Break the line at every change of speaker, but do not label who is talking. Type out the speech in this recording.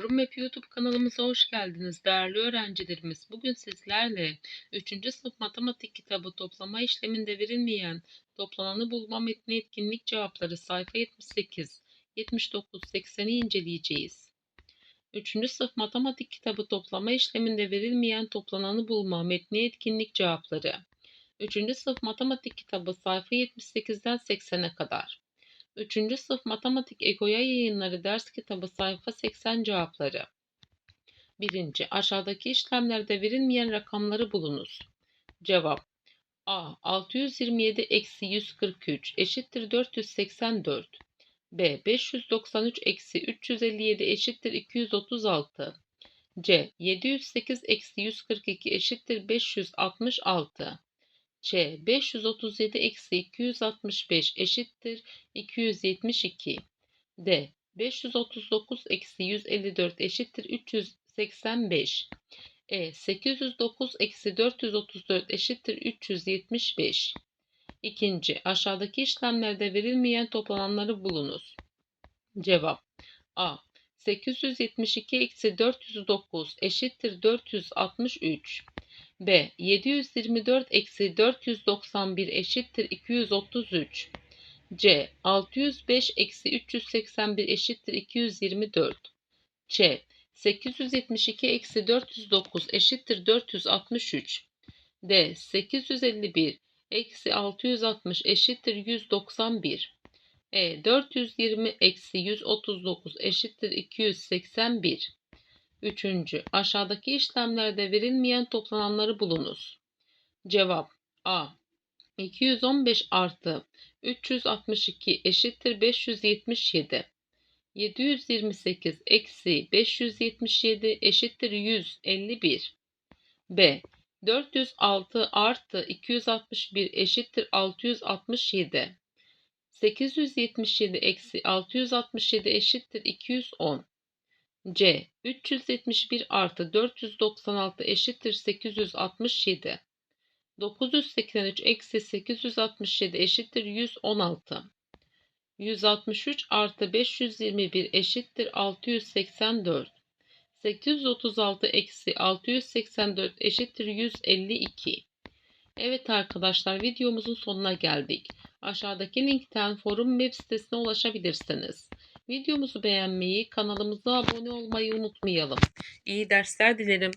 Forum Map YouTube kanalımıza hoş geldiniz değerli öğrencilerimiz. Bugün sizlerle 3. sınıf matematik kitabı toplama işleminde verilmeyen toplananı bulma metni etkinlik cevapları sayfa 78, 79, 80'i inceleyeceğiz. 3. sınıf matematik kitabı toplama işleminde verilmeyen toplananı bulma metni etkinlik cevapları. 3. sınıf matematik kitabı sayfa 78'den 80'e kadar. 3. sınıf matematik Egoya yayınları ders kitabı sayfa 80 cevapları. 1. Aşağıdaki işlemlerde verilmeyen rakamları bulunuz. Cevap A. 627 eksi 143 eşittir 484. B. 593 eksi 357 eşittir 236. C. 708 eksi 142 eşittir 566. Ç. 537 eksi 265 eşittir 272. D. 539 eksi 154 eşittir 385. E. 809 eksi 434 eşittir 375. İkinci, aşağıdaki işlemlerde verilmeyen toplananları bulunuz. Cevap A. 872 eksi 409 eşittir 463. B. 724 eksi 491 eşittir 233. C. 605 eksi 381 eşittir 224. Ç. 872 eksi 409 eşittir 463. D. 851 eksi 660 eşittir 191. E. 420 eksi 139 eşittir 281. Üçüncü, aşağıdaki işlemlerde verilmeyen toplananları bulunuz. Cevap A. 215 artı 362 eşittir 577. 728 eksi 577 eşittir 151. B. 406 artı 261 eşittir 667. 877 eksi 667 eşittir 210. C. 371 artı 496 eşittir 867. 983 eksi 867 eşittir 116. 163 artı 521 eşittir 684. 836 eksi 684 eşittir 152. Evet arkadaşlar videomuzun sonuna geldik. Aşağıdaki linkten forum web sitesine ulaşabilirsiniz. Videomuzu beğenmeyi, kanalımıza abone olmayı unutmayalım. İyi dersler dilerim.